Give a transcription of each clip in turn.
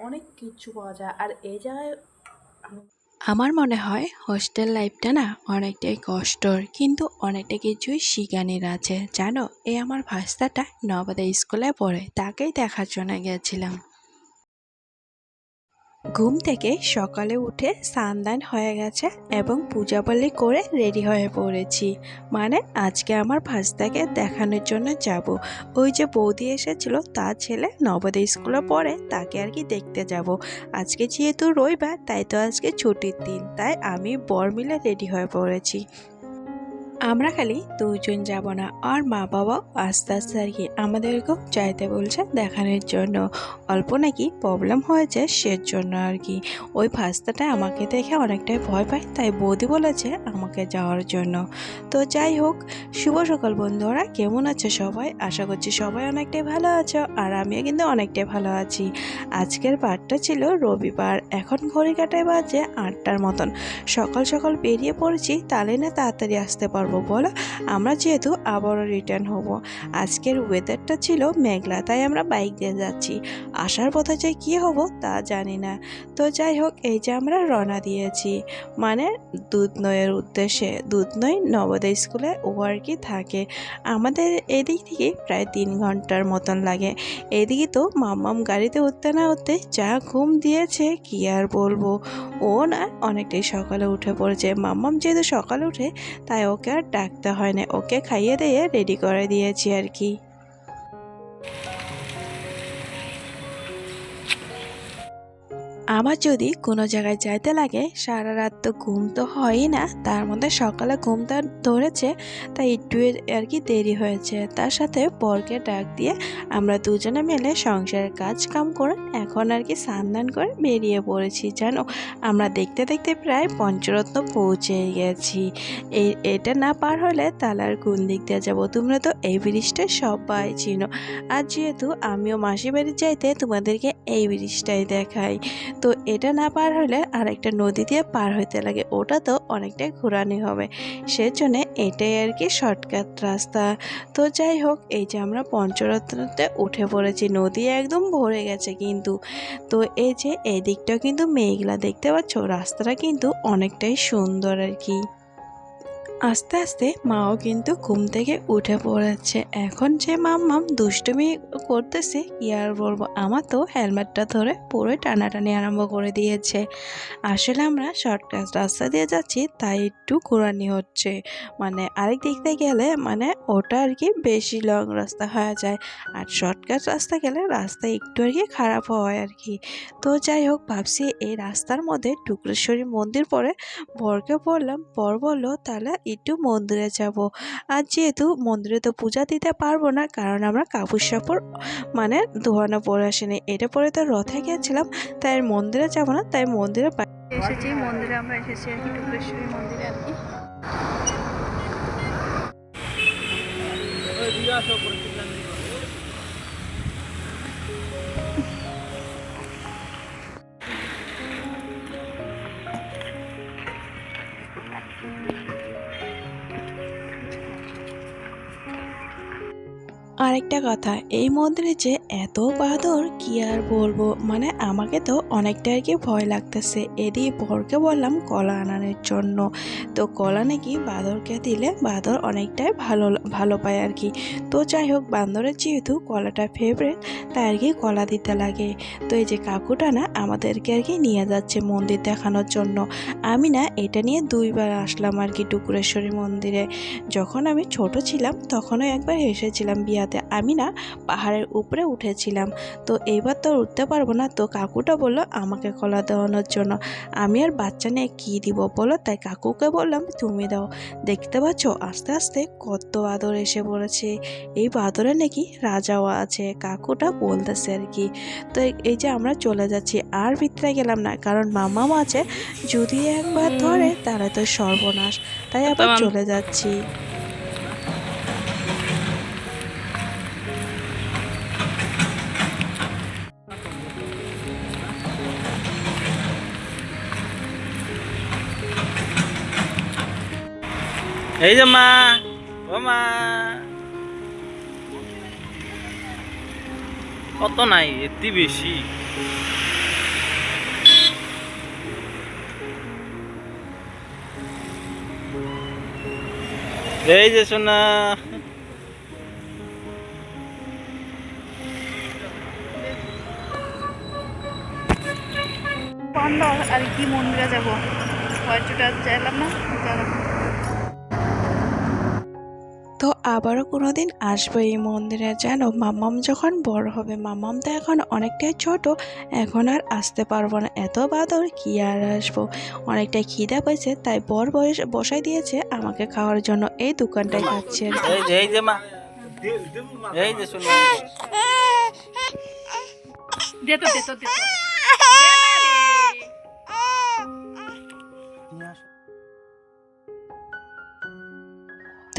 অনেক কিছু পাওয়া যায়। আর এই জায়গায় আমার মনে হয় হোস্টেল লাইফটা না অনেকটাই কষ্টর, কিন্তু অনেকটা কিছুই শিখানির আছে। জানো, এই আমার ভাস্তাটা নবদা স্কুলে পড়ে, তাকেই দেখার জন্য গেছিলাম। ঘুম থেকে সকালে উঠে স্নান হয়ে গেছে এবং পূজা বলি করে রেডি হয়ে পড়েছি। মানে আজকে আমার ভাস্তাকে দেখানোর জন্য যাব। ওই যে বৌদি এসেছিল, তার ছেলে নবোদয় স্কুলে পড়ে, তাকে আর কি দেখতে যাব। আজকে যেহেতু রবিবার, তাই তো আজকে ছুটির দিন। তাই আমি বর মিলে রেডি হয়ে পড়েছি। আমরা খালি দুজন যাব না, আর মা বাবাও আস্তে আস্তে আর কি আমাদেরকেও চাইতে বলছে দেখানোর জন্য। অল্প নাকি প্রবলেম হয়েছে সের জন্য আর কি। ওই ভাস্তাটা আমাকে দেখে অনেকটাই ভয় পায়, তাই বৌদি বলেছে আমাকে যাওয়ার জন্য। তো যাই হোক, শুভ সকাল বন্ধুরা, কেমন আছে সবাই? আশা করছি সবাই অনেকটাই ভালো আছো, আর আমিও কিন্তু অনেকটাই ভালো আছি। আজকের বারটা ছিল রবিবার, এখন ঘড়ি কাটায় বাজে আটটার মতন। সকাল সকাল বেরিয়ে পড়েছি, তাহলে না তাড়াতাড়ি আসতে পারব। বলো? আমরা যেহেতু আবারও রিটার্ন হব। আজকের ওয়েদারটা ছিল মেঘলা, তাই আমরা বাইক দিয়ে যাচ্ছি। আসার পথে যে কী হব তা জানি না। তো যাই হোক, এই যে আমরা রওনা দিয়েছি। মানে দুধ নয়ের উদ্দেশ্যে। দুধ নয় নবোদয় স্কুলে ও আর কি থাকে। আমাদের এদিক থেকে প্রায় তিন ঘণ্টার মতন লাগে। এদিকে তো মাম্মাম গাড়িতে উঠতে না উঠতে যা ঘুম দিয়েছে, কি আর বলব? ও না অনেকটাই সকালে উঠে পড়েছে। মাম্মাম যেহেতু সকালে উঠে তাই ওকে ডাকতে হয় না ওকে খাইয়ে দিয়ে রেডি করে দিয়েছি আর কি। আমার যদি কোনো জায়গায় যাইতে লাগে, সারা রাত তো ঘুম তো হয়ই না, তার মধ্যে সকালে ঘুমটা ধরেছে, তাই একটু আর কি দেরি হয়েছে। তার সাথে বরকে ডাক দিয়ে আমরা দুজনে মিলে সংসারের কাজ কাম করে এখন আর কি স্নান করে বেরিয়ে পড়েছি, জানো? আমরা দেখতে দেখতে প্রায় পঞ্চরত্ন পৌঁছে গেছি। এই এটা না পার হলে তাহলে আর কোন দিক দিয়ে যাব? তোমরা তো এই ব্রিজটা সবাই চিনো। আর যেহেতু আমিও মাসি বাড়ি যাইতে তোমাদেরকে এই ব্রিজটাই দেখাই। তো এটা না পার হলে আরেকটা নদী দিয়ে পার হইতে লাগে। ওটা তো অনেকটাই ঘোরানি হবে। সেজন্য এটাই আর কি শর্টকাট রাস্তা। তো যাই হোক, এই যে আমরা পঞ্চরত্নতে উঠে পড়েছি, নদী একদম ভরে গেছে কিন্তু। তো এই যে এদিকটা কিন্তু মেঘলা, দেখতে পাচ্ছ? রাস্তাটা কিন্তু অনেকটাই সুন্দর আর কি। আস্তে আস্তে মাও কিন্তু ঘুম থেকে উঠে পড়েছে। এখন যে মাম্মাম দুষ্টুমি করতেছে, কি আর বলব? আমার তো হেলমেটটা ধরে পুরোই টানাটানি আরম্ভ করে দিয়েছে। আসলে আমরা শর্টকাট রাস্তা দিয়ে যাচ্ছি, তাই একটু ঘোরানি হচ্ছে। মানে আরেক দিয়ে গেলে মানে ওটা আর কি বেশি লং রাস্তা হয়ে যায়। আর শর্টকাট রাস্তা গেলে রাস্তা একটু আর কি খারাপ হয় আর কি। তো যাই হোক, ভাবছি এই রাস্তার মধ্যে টুকরেশ্বরী মন্দির পরে বরকে বললাম, বর বলল, তাহলে একটু মন্দিরে যাব। আর যেহেতু মন্দিরে তো পূজা দিতে পারব না কারণ আমরা কাপড় সাপড় মানে ধোয়ানো পরে আসেনি। এটা পরে তো রথে গিয়েছিলাম তাই মন্দিরে যাব না তাই মন্দিরে এসেছি মন্দিরে আমরা এসেছি আর কি টুকরেশ্বরী মন্দিরে আর কি। আরেকটা কথা, এই মন্দিরে যে এত বাদর কি আর বলব? মানে আমাকে তো অনেকটা আর কি ভয় লাগতেছে। এদিকে বরকে বললাম কলা আনানোর জন্য। তো কলা নাকি বাঁদরকে দিলে বাঁদর অনেকটাই ভালো ভালো পায় আর কি। তো যাই হোক, বান্দরের যেহেতু কলাটা ফেভারেট তাই আর কি কলা দিতে লাগে। তো এই যে কাকুটা না আমাদেরকে আর কি নিয়ে যাচ্ছে মন্দির দেখানোর জন্য। আমি না এটা নিয়ে দুইবার আসলাম আর কি টুকুরেশ্বরী মন্দিরে। যখন আমি ছোট ছিলাম, তখনও একবার এসেছিলাম বিয়াতে আমি না পাহাড়ের উপরে উঠেছিলাম। তো এইবার তো উঠতে পারব না। তো কাকুটা বলল আমাকে কলা দেওয়ানোর জন্য আমি আর বাচ্চা নিয়ে কী দিব বলো? তাই কাকুকে বললাম তুমি দাও। দেখতে পাচ্ছ আস্তে আস্তে কত বাদর এসে পড়েছে। এই বাদরে নাকি রাজাও আছে কাকুটা বলতেছে আর কি। তো এই- যে আমরা চলে যাচ্ছি আর ভিতরে গেলাম না কারণ মামাও আছে যদি একবার ধরে তাহলে তো সর্বনাশ। তাই আবার চলে যাচ্ছি। এই যে মা, ও মা। কত নাই এটি বেশি। এই যে সোনা। আর কি মন্দিরে যাব? হোয়াইট চাইলাম না। তো আবারও কোনো দিন আসব এই মন্দিরে জানো মাম্মাম যখন বড় হবে মাম্মাম তো এখন অনেকটাই ছোট এখন আর আসতে পারব না। এত বাদর কি আর আসব? অনেকটাই খিদা পেয়েছে তাই বর বয়স বসাই দিয়েছে আমাকে খাওয়ার জন্য এই দোকানটায় খাচ্ছি। আর কি। এই যে মা। এই যে দে তো দে তো।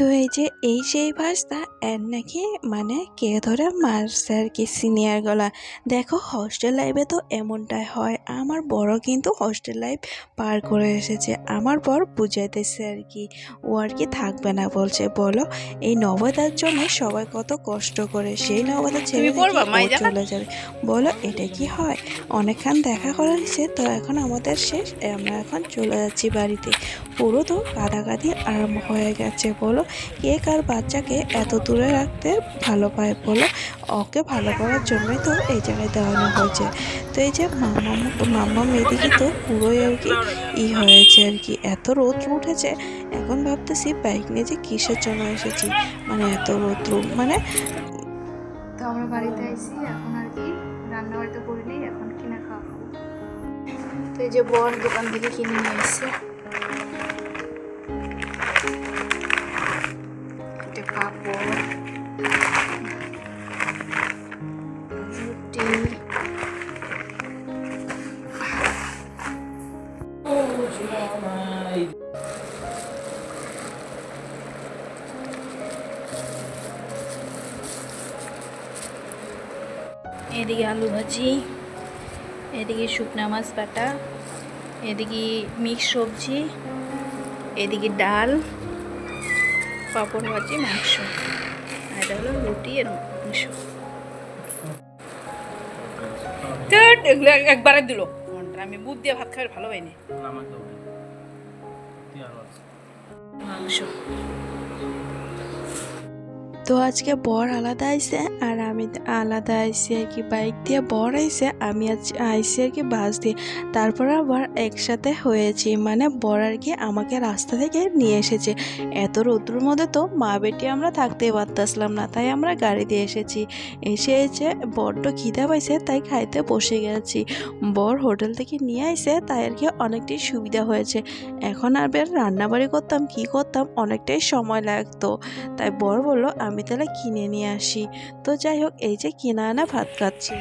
তো এই যে এই সেই ভাষটা এর নাকি মানে কে ধরে মারছে আর কি সিনিয়র গলা। দেখো হস্টেল লাইফে তো এমনটাই হয় আমার বড় কিন্তু হস্টেল লাইফ পার করে এসেছে আমার বর বুঝাইতেছে আর কি ও আর কি থাকবে না বলছে বলো এই নবদার জন্য সবাই কত কষ্ট করে সেই নবদার মাইজা? চলে যাবে। বলো এটা কি হয়? অনেকক্ষণ দেখা করা হয়েছে তো এখন আমাদের শেষ আমরা এখন চলে যাচ্ছি বাড়িতে। পুরো তো কাঁদাকাঁদি আরম্ভ হয়ে গেছে বলো কে কার বাচ্চাকে এত দূরে রাখতে ভালো পায় বলো? ওকে ভালো করার জন্যই তো এই জায়গায় দেওয়ানো হয়েছে। তো এই যে মামা মাম্মা মেয়েদিকে তো পুরোই আর কি ই হয়েছে আর কি, এত রৌদ্র উঠেছে। এখন ভাবতেছি বাইক নিয়ে যে কিসের জন্য এসেছি? মানে এত রৌদ্র মানে তো আমরা বাড়িতে আইছি, এখন আর কি রান্না বাড়িতে করিনি, এখন কিনে খাওয়া তো এই যে বর দোকান থেকে কিনে নিয়ে এসছে। এদিকে আলু ভাজি এদিকে শুকনা মাছ বাটা এদিকে মিক্স সবজি এদিকে ডাল পাঁপড় ভাজি মাংস। আর এটা হলো রুটি আর মাংস। এগুলো একবারে দিল। মনটা আমি বুধ দিয়ে ভাত খাবার ভালো হয়নি মাংস। তো আজকে বর আলাদা আইসে আর আমি আলাদা আইছি আর কি, বাইক দিয়ে বর আইছে, আমি আজ আইছি আর কি বাস দিয়ে। তারপর আবার একসাথে হয়েছি মানে বর আর কি আমাকে রাস্তা থেকে নিয়ে এসেছে। এত রৌদ্রের মধ্যে তো মা বেটি আমরা থাকতেই পারতাসলাম না, তাই আমরা গাড়ি দিয়ে এসেছি। এসে এসে বড্ড খিদা পাইছে, তাই খাইতে বসে গেছি। বর হোটেল থেকে নিয়ে আইছে, তাই আর কি অনেকটাই সুবিধা হয়েছে। এখন আর বের রান্নাবাড়ি করতাম, কি করতাম, অনেকটাই সময় লাগতো। তাই বর বলল, আমি তাহলে কিনে নিয়ে আসি। তো যাই হোক, এই যে কিনা আনা ভাত খাচ্ছি।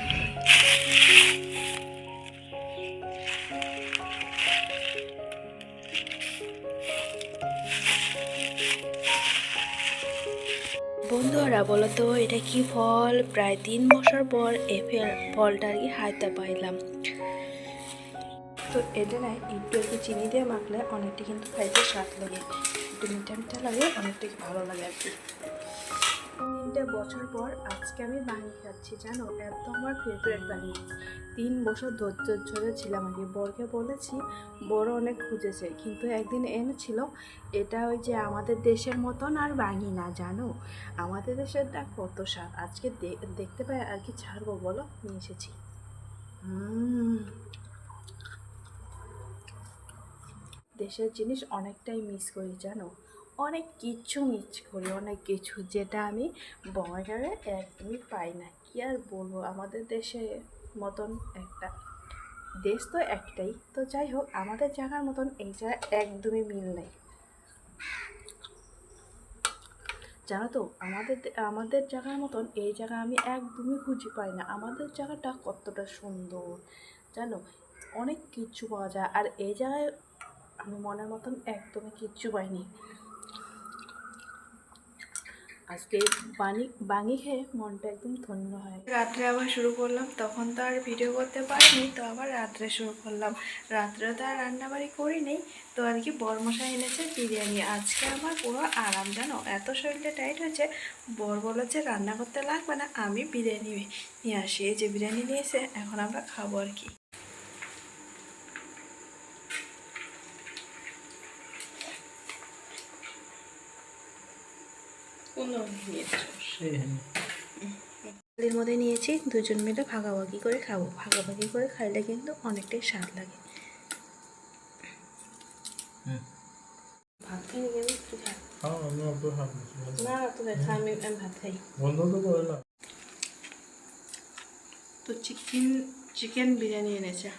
বন্ধুরা, বলো তো, এটা কি ফল? প্রায় তিন বছর পর এই ফেল- ফলটা আর কি হাতে পাইলাম। তো এটা না, একটু একটু চিনি দিয়ে মাখলে অনেকটা কিন্তু খাইতে স্বাদ লাগে। একটু মিঠা মিঠা লাগে অনেকটা ভালো লাগে আর কি। তিনটে বছর পর আজকে আমি বানিয়ে খাচ্ছি, জানো? এত আমার ফেভারিট বানিয়ে। তিন বছর ধৈর্য ধরে ছিলাম কি বরকে বলেছি, বড় অনেক খুঁজেছে। কিন্তু একদিন এনেছিল, এটা ওই যে আমাদের দেশের মতন আর বাঙি না, জানো? আমাদের দেশেরটা কত স্বাদ। আজকে দেখতে পাই আর কি ছাড়বো, বলো? নিয়ে এসেছি। দেশের জিনিস অনেকটাই মিস করি, জানো? অনেক কিছু মিস করি, অনেক কিছু যেটা আমি বঙ্গাগারে একদমই পাই না। কি আর বলব, আমাদের দেশে মতন একটা দেশ তো একটাই। তো যাই হোক, আমাদের জায়গার মতন এই জায়গায় একদমই মিল নেই। জানো তো, আমাদের আমাদের জায়গার মতন এই জায়গা আমি একদমই খুঁজে পাই না। আমাদের জায়গাটা কতটা সুন্দর, জানো? অনেক কিচ্ছু পাওয়া যায়। আর এই জায়গায় আমি মনের মতন একদমই কিচ্ছু পাইনি। আজকে বানি, বাঙি খেয়ে মনটা একদম ধন্য হয়। রাত্রে আবার শুরু করলাম, তখন তো আর ভিডিও করতে পারিনি, তো আবার রাত্রে শুরু করলাম। রাত্রে তো আর রান্নাবাড়ি করিনি, তো আর কি বরমশাই এনেছে বিরিয়ানি। আজকে আমার পুরো আরাম, জানো? এত শরীরটা টাইট হয়েছে, বর বলেছে রান্না করতে লাগবে না, আমি বিরিয়ানি নিয়ে আসি। এই যে বিরিয়ানি নিয়ে এসে এখন আমরা খাব আর কি কোন নিয়েছো সেই এর মধ্যে নিয়েছি দুজন মিলে ভাগাভাগি করে খাব। ভাগাভাগি করে খাইলে কিন্তু অনেকটাই স্বাদ লাগে। ভাত খাই একটু খা খাও আমি অল্প ভাত না না তো আমি আমি ভাত খাই। বন্ধ তো করে না তো চিকেন চিকেন বিরিয়ানি এনেছে।